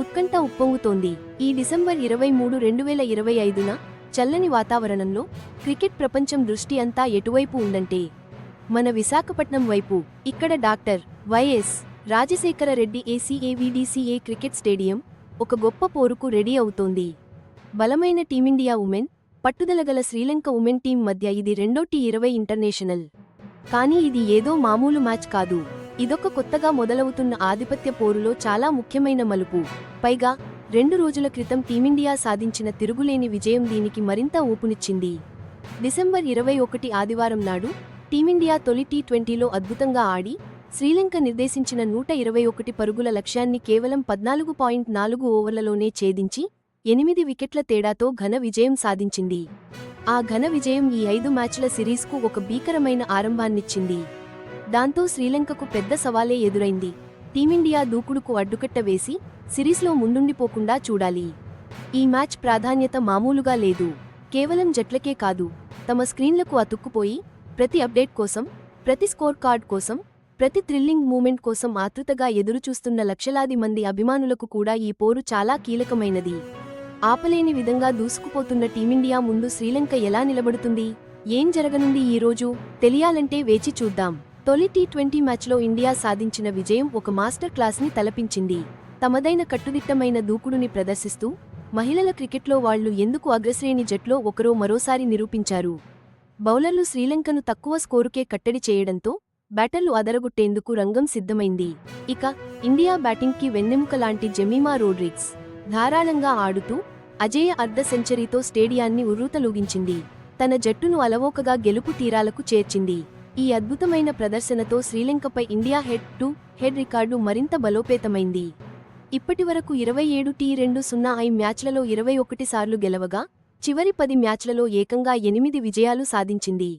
ఉత్కంఠ ఉప్పొంగుతోంది. ఈ డిసెంబర్ ఇరవై మూడు రెండు వేల ఇరవై ఐదున చల్లని వాతావరణంలో క్రికెట్ ప్రపంచం దృష్టి అంతా ఎటువైపు ఉందంటే మన విశాఖపట్నం వైపు. ఇక్కడ doctor YS Rajasekhara Reddy ACA VDCA cricket stadium ఒక గొప్ప పోరుకు రెడీ అవుతోంది. బలమైన టీమిండియా ఉమెన్ పట్టుదలగల శ్రీలంక ఉమెన్ టీం మధ్య ఇది రెండో టీ ఇరవై ఇంటర్నేషనల్. కానీ ఇది ఏదో మామూలు మ్యాచ్ కాదు. ఇదొక కొత్తగా మొదలవుతున్న ఆధిపత్య పోరులో చాలా ముఖ్యమైన మలుపు. పైగా రెండు రోజుల క్రితం టీమిండియా సాధించిన తిరుగులేని విజయం దీనికి మరింత ఊపునిచ్చింది. డిసెంబర్ ఇరవై ఒకటి ఆదివారం నాడు టీమిండియా తొలి టీ ట్వంటీలో అద్భుతంగా ఆడి శ్రీలంక నిర్దేశించిన నూట ఇరవై ఒకటి పరుగుల లక్ష్యాన్ని కేవలం పద్నాలుగు పాయింట్ నాలుగు ఓవర్లలోనే ఛేదించి ఎనిమిది వికెట్ల తేడాతో ఘన విజయం సాధించింది. ఆ ఘన విజయం ఈ ఐదు మ్యాచ్ల సిరీస్కు ఒక భీకరమైన ఆరంభాన్నిచ్చింది. దాంతో శ్రీలంకకు పెద్ద సవాలే ఎదురైంది. టీమిండియా దూకుడుకు అడ్డుకట్ట వేసి సిరీస్లో ముందుండిపోకుండా చూడాలి. ఈ మ్యాచ్ ప్రాధాన్యత మామూలుగా లేదు. కేవలం జట్లకే కాదు తమ స్క్రీన్లకు అతుక్కుపోయి ప్రతి అప్డేట్ కోసం ప్రతి స్కోర్ కార్డ్ కోసం ప్రతి థ్రిల్లింగ్ మూమెంట్ కోసం ఆతృతగా ఎదురుచూస్తున్న లక్షలాది మంది అభిమానులకు కూడా ఈ పోరు చాలా కీలకమైనది. ఆపలేని విధంగా దూసుకుపోతున్న టీమిండియా ముందు శ్రీలంక ఎలా నిలబడుతుంది ఏం జరగనుంది ఈ రోజు తెలియాలంటే వేచి చూద్దాం. తొలి టీ ట్వంటీ మ్యాచ్లో ఇండియా సాధించిన విజయం ఒక మాస్టర్ క్లాస్ని తలపించింది. తమదైన కట్టుదిట్టమైన దూకుడుని ప్రదర్శిస్తూ మహిళల క్రికెట్లో వాళ్ళు ఎందుకు అగ్రశ్రేణి జట్లో ఒకరో మరోసారి నిరూపించారు. బౌలర్లు శ్రీలంకను తక్కువ స్కోరుకే కట్టడి చేయడంతో బ్యాటర్లు అదరగొట్టేందుకు రంగం సిద్ధమైంది. ఇక ఇండియా బ్యాటింగ్కి వెన్నెముక లాంటి జమీమా రోడ్రిక్స్ ధారాళంగా ఆడుతూ అజేయ అర్ధ సెంచరీతో స్టేడియాన్ని ఉర్రూతలూగించింది. తన జట్టును అలవోకగా గెలుపు తీరాలకు చేర్చింది. ఈ అద్భుతమైన ప్రదర్శనతో శ్రీలంకపై India head to head record మరింత బలోపేతమైంది. ఇప్పటివరకు ఇరవై ఏడు టీ రెండు సున్నా ఐ మ్యాచ్లలో ఇరవై ఒకటి సార్లు గెలవగా చివరి పది మ్యాచ్లలో ఏకంగా ఎనిమిది విజయాలు సాధించింది.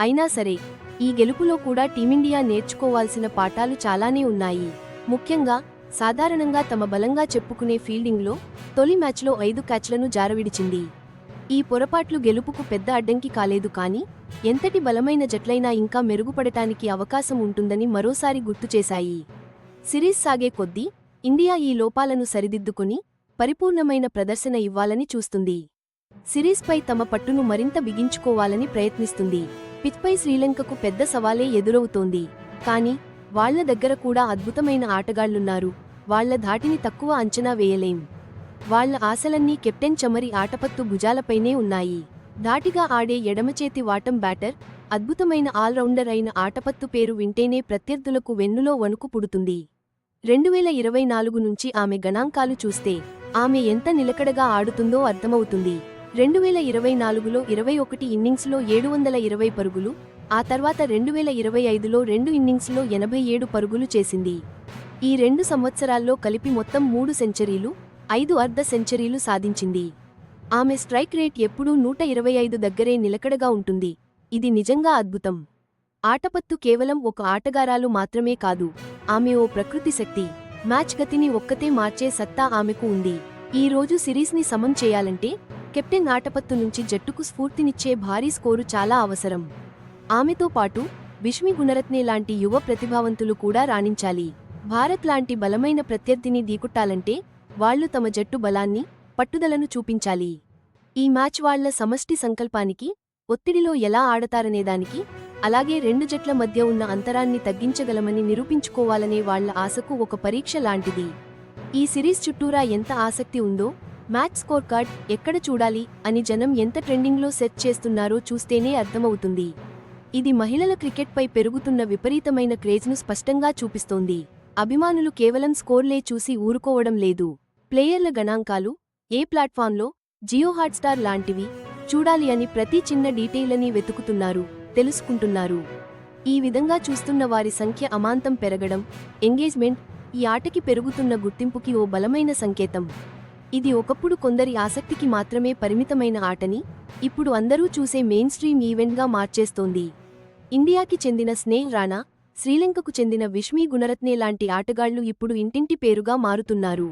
అయినా సరే ఈ గెలుపులో కూడా టీమిండియా నేర్చుకోవాల్సిన పాఠాలు చాలానే ఉన్నాయి. ముఖ్యంగా సాధారణంగా తమ బలంగా చెప్పుకునే ఫీల్డింగ్లో తొలి మ్యాచ్లో ఐదు క్యాచ్లను జారవిడిచింది. ఈ పొరపాట్లు గెలుపుకు పెద్ద అడ్డంకి కాలేదు కానీ ఎంతటి బలమైన జట్లైనా ఇంకా మెరుగుపడటానికి అవకాశం ఉంటుందని మరోసారి గుర్తుచేశాయి సిరీస్ సాగే కొద్దీ ఇండియా ఈ లోపాలను సరిదిద్దుకుని పరిపూర్ణమైన ప్రదర్శన ఇవ్వాలని చూస్తుంది. సిరీస్పై తమ పట్టును మరింత బిగించుకోవాలని ప్రయత్నిస్తుంది. పిచ్పై శ్రీలంకకు పెద్ద సవాలే ఎదురవుతోంది. కానీ వాళ్ళ దగ్గర కూడా అద్భుతమైన ఆటగాళ్ళున్నారు వాళ్ళ ధాటిని తక్కువ అంచనా వేయలేం. వాళ్ళ ఆశలన్నీ కెప్టెన్ చమరి ఆటపత్తు భుజాలపైనే ఉన్నాయి. ధాటిగా ఆడే ఎడమచేతి వాటం బ్యాటర్ అద్భుతమైన ఆల్రౌండర్ అయిన ఆటపత్తు పేరు వింటేనే ప్రత్యర్థులకు వెన్నులో వణుకు పుడుతుంది. రెండు వేల ఇరవై నాలుగు నుంచి ఆమె గణాంకాలు చూస్తే ఆమె ఎంత నిలకడగా ఆడుతుందో అర్థమవుతుంది. రెండు వేల ఇరవై నాలుగులో ఇరవై ఒకటి ఇన్నింగ్స్లో ఏడు వందల ఇరవై పరుగులు ఆ తర్వాత రెండు వేల ఇరవై ఐదులో రెండు ఇన్నింగ్స్లో ఎనభై ఏడు పరుగులు చేసింది. ఈ రెండు సంవత్సరాల్లో కలిపి మొత్తం మూడు సెంచరీలు ఐదు అర్ధ సెంచరీలు సాధించింది. ఆమె స్ట్రైక్ రేట్ ఎప్పుడూ నూట ఇరవై ఐదు దగ్గరే నిలకడగా ఉంటుంది. ఇది నిజంగా అద్భుతం. ఆటపత్తు కేవలం ఒక ఆటగారాలు మాత్రమే కాదు ఆమె ఓ ప్రకృతి శక్తి. మ్యాచ్ గతిని ఒక్కతే మార్చే సత్తా ఆమెకు ఉంది. ఈ రోజు సిరీస్ని సమం చేయాలంటే కెప్టెన్ ఆటపత్తు నుంచి జట్టుకు స్ఫూర్తినిచ్చే భారీ స్కోరు చాలా అవసరం. ఆమెతో పాటు విష్మి గుణరత్నే లాంటి యువ ప్రతిభావంతులు కూడా రాణించాలి. భారత్ లాంటి బలమైన ప్రత్యర్థిని దీకుట్టాలంటే వాళ్ళు తమ జట్టు బలాన్ని పట్టుదలను చూపించాలి. ఈ మ్యాచ్ వాళ్ళ సమష్టి సంకల్పానికి ఒత్తిడిలో ఎలా ఆడతారనేదానికి అలాగే రెండు జట్ల మధ్య ఉన్న అంతరాన్ని తగ్గించగలమని నిరూపించుకోవాలనే వాళ్ళ ఆశకు ఒక పరీక్ష లాంటిది. ఈ సిరీస్ చుట్టూరా ఎంత ఆసక్తి ఉందో మ్యాచ్ స్కోర్ కార్డ్ ఎక్కడ చూడాలి అని జనం ఎంత ట్రెండింగ్లో సెట్ చేస్తున్నారో చూస్తేనే అర్థమవుతుంది. ఇది మహిళల క్రికెట్పై పెరుగుతున్న విపరీతమైన క్రేజ్ను స్పష్టంగా చూపిస్తోంది. అభిమానులు కేవలం స్కోర్లే చూసి ఊరుకోవడం లేదు. ప్లేయర్ల గణాంకాలు ఏ ప్లాట్ఫామ్లో జియో హాట్స్టార్ లాంటివి చూడాలి అని ప్రతి చిన్న డీటెయిలని వెతుకుతున్నారు తెలుసుకుంటున్నారు. ఈ విధంగా చూస్తున్న వారి సంఖ్య అమాంతం పెరగడం ఎంగేజ్మెంట్ ఈ ఆటకి పెరుగుతున్న గుర్తింపుకి ఓ బలమైన సంకేతం. ఇది ఒకప్పుడు కొందరి ఆసక్తికి మాత్రమే పరిమితమైన ఆటని ఇప్పుడు అందరూ చూసే మెయిన్ స్ట్రీమ్ ఈవెంట్గా మార్చేస్తోంది. ఇండియాకి చెందిన స్నేహ్ రాణా శ్రీలంకకు చెందిన విష్మీ గుణరత్నే లాంటి ఆటగాళ్ళు ఇప్పుడు ఇంటింటి పేరుగా మారుతున్నారు.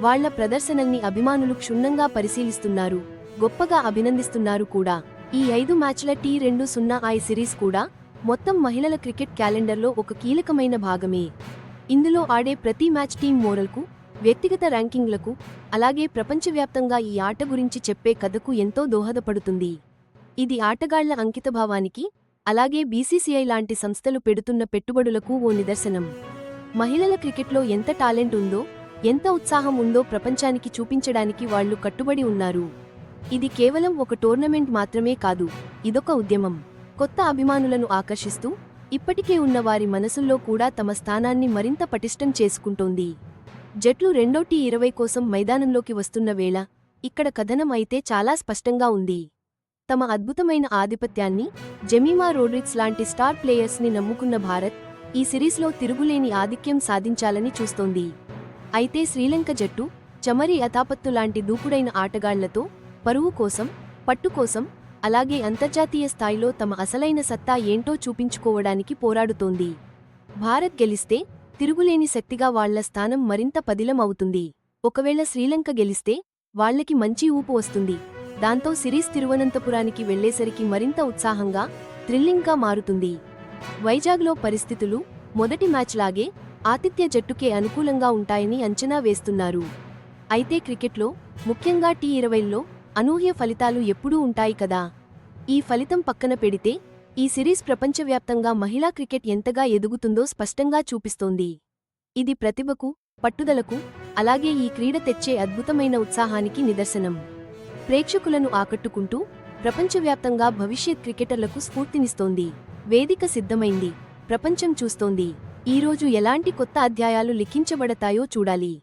వాళ్ళ ప్రదర్శనల్ని అభిమానులు క్షుణ్ణంగా పరిశీలిస్తున్నారు గొప్పగా అభినందిస్తున్నారు కూడా. ఈ ఐదు మ్యాచ్ల టీ రెండు సున్నా ఐ సిరీస్ కూడా మొత్తం మహిళల క్రికెట్ క్యాలెండర్లో ఒక కీలకమైన భాగమే. ఇందులో ఆడే ప్రతి మ్యాచ్ టీం మోరల్కు వ్యక్తిగత ర్యాంకింగ్లకు అలాగే ప్రపంచవ్యాప్తంగా ఈ ఆట గురించి చెప్పే కథకు ఎంతో దోహదపడుతుంది. ఇది ఆటగాళ్ళ అంకితభావానికి అలాగే బీసీసీఐ లాంటి సంస్థలు పెడుతున్న పెట్టుబడులకు ఓ నిదర్శనం. మహిళల క్రికెట్లో ఎంత టాలెంట్ ఉందో ఎంత ఉత్సాహం ఉందో ప్రపంచానికి చూపించడానికి వాళ్ళు కట్టుబడి ఉన్నారు. ఇది కేవలం ఒక టోర్నమెంట్ మాత్రమే కాదు ఇదొక ఉద్యమం. కొత్త అభిమానులను ఆకర్షిస్తూ ఇప్పటికే ఉన్న వారి మనసుల్లో కూడా తమ స్థానాన్ని మరింత పటిష్టం చేసుకుంటోంది. జట్లు రెండో టీ ఇరవై కోసం మైదానంలోకి వస్తున్న వేళ ఇక్కడ కథనం అయితే చాలా స్పష్టంగా ఉంది. తమ అద్భుతమైన ఆధిపత్యాన్ని జెమీమా రోడ్రిక్స్ లాంటి స్టార్ ప్లేయర్స్ని నమ్ముకున్న భారత్ ఈ సిరీస్లో తిరుగులేని ఆధిక్యం సాధించాలని చూస్తోంది. అయితే శ్రీలంక జట్టు చమరి అతాపత్తు లాంటి దూకుడైన ఆటగాళ్ళతో పరువు కోసం పట్టు కోసం అలాగే అంతర్జాతీయ స్థాయిలో తమ అసలైన సత్తా ఏంటో చూపించుకోవడానికి పోరాడుతోంది. భారత్ గెలిస్తే తిరుగులేని శక్తిగా వాళ్ళ స్థానం మరింత పదిలం అవుతుంది ఒకవేళ శ్రీలంక గెలిస్తే వాళ్ళకి మంచి ఊపు వస్తుంది. దాంతో సిరీస్ తిరువనంతపురానికి వెళ్ళేసరికి మరింత ఉత్సాహంగా థ్రిల్లింగ్గా మారుతుంది. వైజాగ్లో పరిస్థితులు మొదటి మ్యాచ్ లాగే ఆతిథ్య జట్టుకే అనుకూలంగా ఉంటాయని అంచనా వేస్తున్నారు. అయితే క్రికెట్లో ముఖ్యంగా టీ ఇరవైల్లో అనూహ్య ఫలితాలు ఎప్పుడూ ఉంటాయి కదా? ఈ ఫలితం పక్కన పెడితే ఈ సిరీస్ ప్రపంచవ్యాప్తంగా మహిళా క్రికెట్ ఎంతగా ఎదుగుతుందో స్పష్టంగా చూపిస్తోంది. ఇది ప్రతిభకు పట్టుదలకు అలాగే ఈ క్రీడ తెచ్చే అద్భుతమైన ఉత్సాహానికి నిదర్శనం. ప్రేక్షకులను ఆకట్టుకుంటూ ప్రపంచవ్యాప్తంగా భవిష్యత్ క్రికెటర్లకు స్ఫూర్తినిస్తోంది. వేదిక సిద్ధమైంది. ప్రపంచం చూస్తోంది. ఈరోజు ఎలాంటి కొత్త అధ్యాయాలు లిఖించబడతాయో చూడాలి.